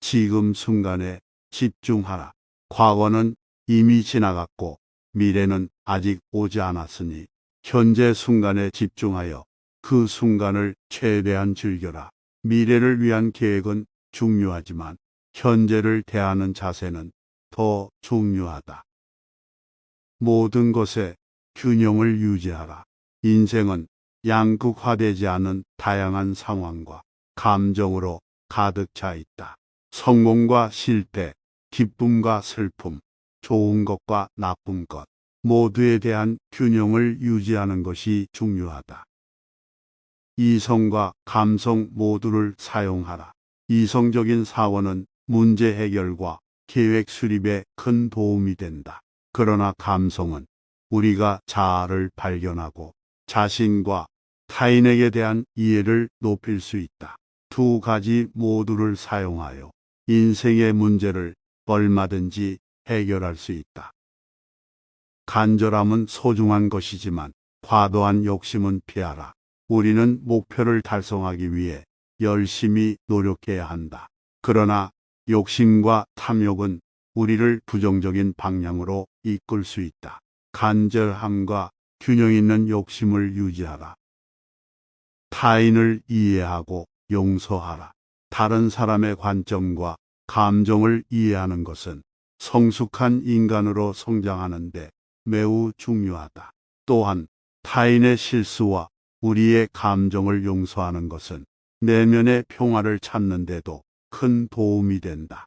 지금 순간에 집중하라. 과거는 이미 지나갔고 미래는 아직 오지 않았으니 현재 순간에 집중하여 그 순간을 최대한 즐겨라. 미래를 위한 계획은 중요하지만 현재를 대하는 자세는 더 중요하다. 모든 것에 균형을 유지하라. 인생은 양극화되지 않은 다양한 상황과 감정으로 가득 차 있다. 성공과 실패, 기쁨과 슬픔, 좋은 것과 나쁜 것, 모두에 대한 균형을 유지하는 것이 중요하다. 이성과 감성 모두를 사용하라. 이성적인 사고는 문제 해결과 계획 수립에 큰 도움이 된다. 그러나 감성은 우리가 자아를 발견하고 자신과 타인에게 대한 이해를 높일 수 있다. 두 가지 모두를 사용하여 인생의 문제를 얼마든지 해결할 수 있다. 간절함은 소중한 것이지만 과도한 욕심은 피하라. 우리는 목표를 달성하기 위해 열심히 노력해야 한다. 그러나 욕심과 탐욕은 우리를 부정적인 방향으로 이끌 수 있다. 간절함과 균형 있는 욕심을 유지하라. 타인을 이해하고 용서하라. 다른 사람의 관점과 감정을 이해하는 것은 성숙한 인간으로 성장하는데 매우 중요하다. 또한 타인의 실수와 우리의 감정을 용서하는 것은 내면의 평화를 찾는데도 큰 도움이 된다.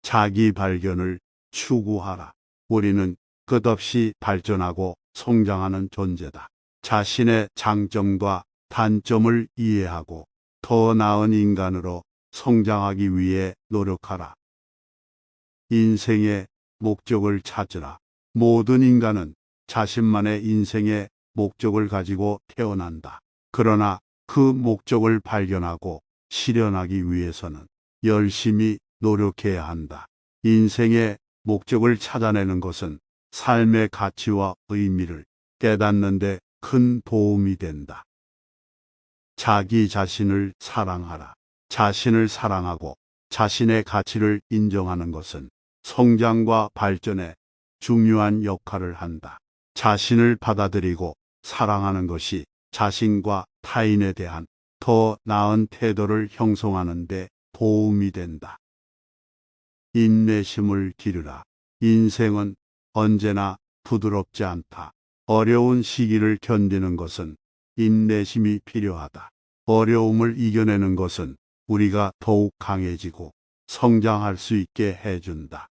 자기 발견을 추구하라. 우리는 끝없이 발전하고 성장하는 존재다. 자신의 장점과 단점을 이해하고 더 나은 인간으로 성장하기 위해 노력하라. 인생의 목적을 찾으라. 모든 인간은 자신만의 인생의 목적을 가지고 태어난다. 그러나 그 목적을 발견하고 실현하기 위해서는 열심히 노력해야 한다. 인생의 목적을 찾아내는 것은 삶의 가치와 의미를 깨닫는 데 큰 도움이 된다. 자기 자신을 사랑하라. 자신을 사랑하고 자신의 가치를 인정하는 것은 성장과 발전에 중요한 역할을 한다. 자신을 받아들이고 사랑하는 것이 자신과 타인에 대한 더 나은 태도를 형성하는 데 도움이 된다. 인내심을 기르라. 인생은 언제나 부드럽지 않다. 어려운 시기를 견디는 것은 인내심이 필요하다. 어려움을 이겨내는 것은 우리가 더욱 강해지고 성장할 수 있게 해준다.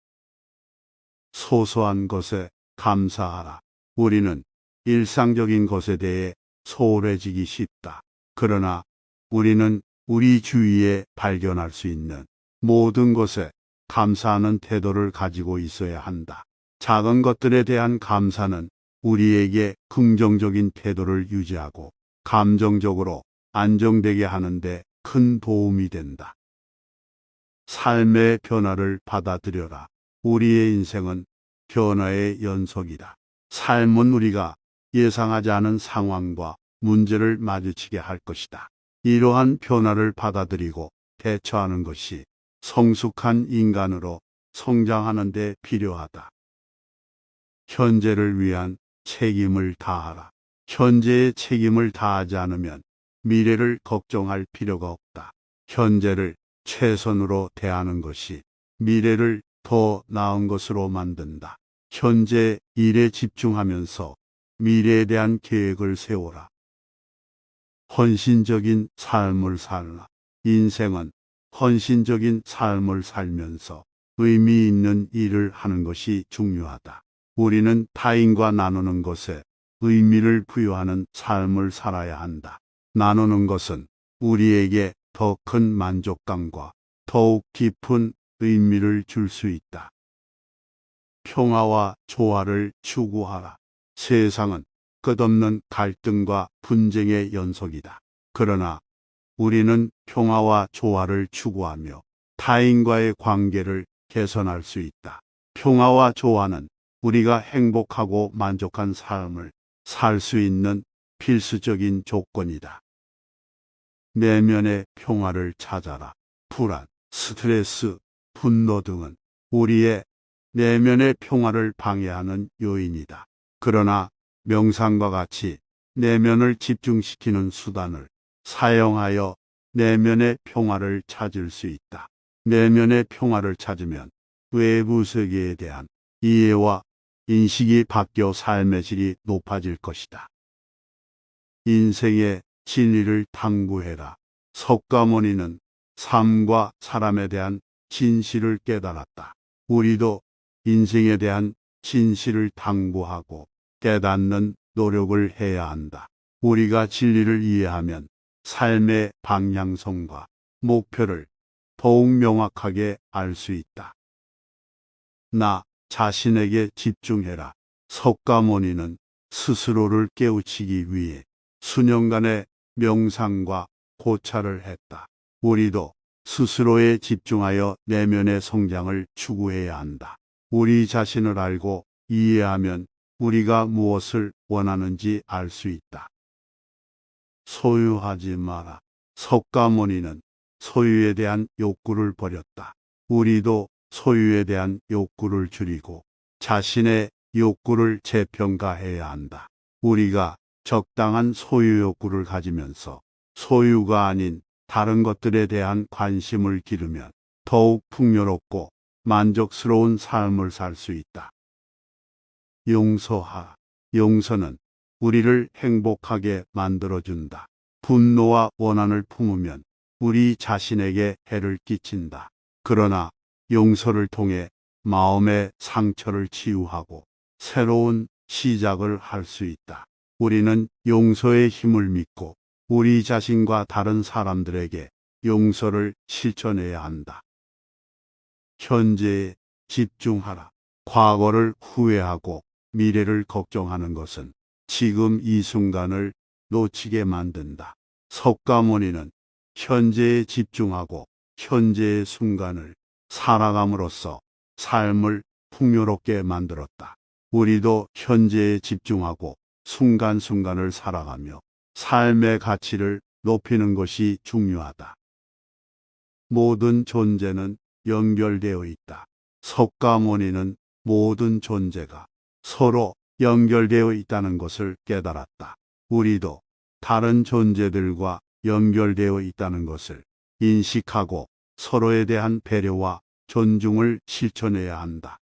소소한 것에 감사하라. 우리는 일상적인 것에 대해 소홀해지기 쉽다. 그러나 우리는 우리 주위에 발견할 수 있는 모든 것에 감사하는 태도를 가지고 있어야 한다. 작은 것들에 대한 감사는 우리에게 긍정적인 태도를 유지하고 감정적으로 안정되게 하는데 큰 도움이 된다. 삶의 변화를 받아들여라. 우리의 인생은 변화의 연속이다. 삶은 우리가 예상하지 않은 상황과 문제를 마주치게 할 것이다. 이러한 변화를 받아들이고 대처하는 것이 성숙한 인간으로 성장하는 데 필요하다. 현재를 위한 책임을 다하라. 현재의 책임을 다하지 않으면 미래를 걱정할 필요가 없다. 현재를 최선으로 대하는 것이 미래를 더 나은 것으로 만든다. 현재 일에 집중하면서 미래에 대한 계획을 세워라. 헌신적인 삶을 살라. 인생은 헌신적인 삶을 살면서 의미 있는 일을 하는 것이 중요하다. 우리는 타인과 나누는 것에 의미를 부여하는 삶을 살아야 한다. 나누는 것은 우리에게 더 큰 만족감과 더욱 깊은 의미를 줄 수 있다. 평화와 조화를 추구하라. 세상은 끝없는 갈등과 분쟁의 연속이다. 그러나 우리는 평화와 조화를 추구하며 타인과의 관계를 개선할 수 있다. 평화와 조화는 우리가 행복하고 만족한 삶을 살 수 있는 필수적인 조건이다. 내면의 평화를 찾아라. 불안, 스트레스, 분노 등은 우리의 내면의 평화를 방해하는 요인이다. 그러나 명상과 같이 내면을 집중시키는 수단을 사용하여 내면의 평화를 찾을 수 있다. 내면의 평화를 찾으면 외부 세계에 대한 이해와 인식이 바뀌어 삶의 질이 높아질 것이다. 인생의 진리를 탐구해라. 석가모니는 삶과 사람에 대한 진실을 깨달았다. 우리도 인생에 대한 진실을 탐구하고 깨닫는 노력을 해야 한다. 우리가 진리를 이해하면 삶의 방향성과 목표를 더욱 명확하게 알 수 있다. 나 자신에게 집중해라. 석가모니는 스스로를 깨우치기 위해 수년간의 명상과 고찰을 했다. 우리도 스스로에 집중하여 내면의 성장을 추구해야 한다. 우리 자신을 알고 이해하면 우리가 무엇을 원하는지 알 수 있다. 소유하지 마라. 석가모니는 소유에 대한 욕구를 버렸다. 우리도 소유에 대한 욕구를 줄이고 자신의 욕구를 재평가해야 한다. 우리가 적당한 소유 욕구를 가지면서 소유가 아닌 다른 것들에 대한 관심을 기르면 더욱 풍요롭고 만족스러운 삶을 살 수 있다. 용서하. 용서는 우리를 행복하게 만들어준다. 분노와 원한을 품으면 우리 자신에게 해를 끼친다. 그러나 용서를 통해 마음의 상처를 치유하고 새로운 시작을 할 수 있다. 우리는 용서의 힘을 믿고 우리 자신과 다른 사람들에게 용서를 실천해야 한다. 현재에 집중하라. 과거를 후회하고 미래를 걱정하는 것은 지금 이 순간을 놓치게 만든다. 석가모니는 현재에 집중하고 현재의 순간을 살아감으로써 삶을 풍요롭게 만들었다. 우리도 현재에 집중하고 순간순간을 살아가며 삶의 가치를 높이는 것이 중요하다. 모든 존재는 연결되어 있다. 석가모니는 모든 존재가 서로 연결되어 있다는 것을 깨달았다. 우리도 다른 존재들과 연결되어 있다는 것을 인식하고 서로에 대한 배려와 존중을 실천해야 한다.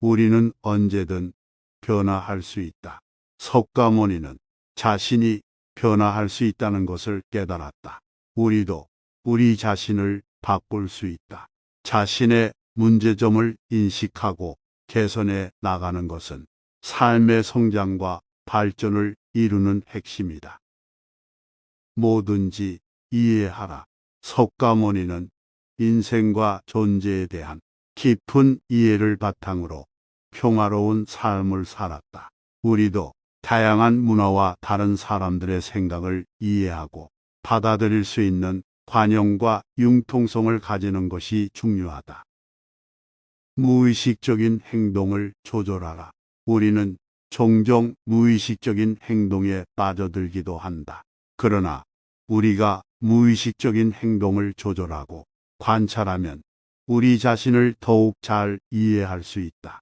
우리는 언제든 변화할 수 있다. 석가모니는 자신이 변화할 수 있다는 것을 깨달았다. 우리도 우리 자신을 바꿀 수 있다. 자신의 문제점을 인식하고 개선해 나가는 것은 삶의 성장과 발전을 이루는 핵심이다. 뭐든지 이해하라. 석가모니는 인생과 존재에 대한 깊은 이해를 바탕으로 평화로운 삶을 살았다. 우리도 다양한 문화와 다른 사람들의 생각을 이해하고 받아들일 수 있는 관용과 융통성을 가지는 것이 중요하다. 무의식적인 행동을 조절하라. 우리는 종종 무의식적인 행동에 빠져들기도 한다. 그러나 우리가 무의식적인 행동을 조절하고 관찰하면 우리 자신을 더욱 잘 이해할 수 있다.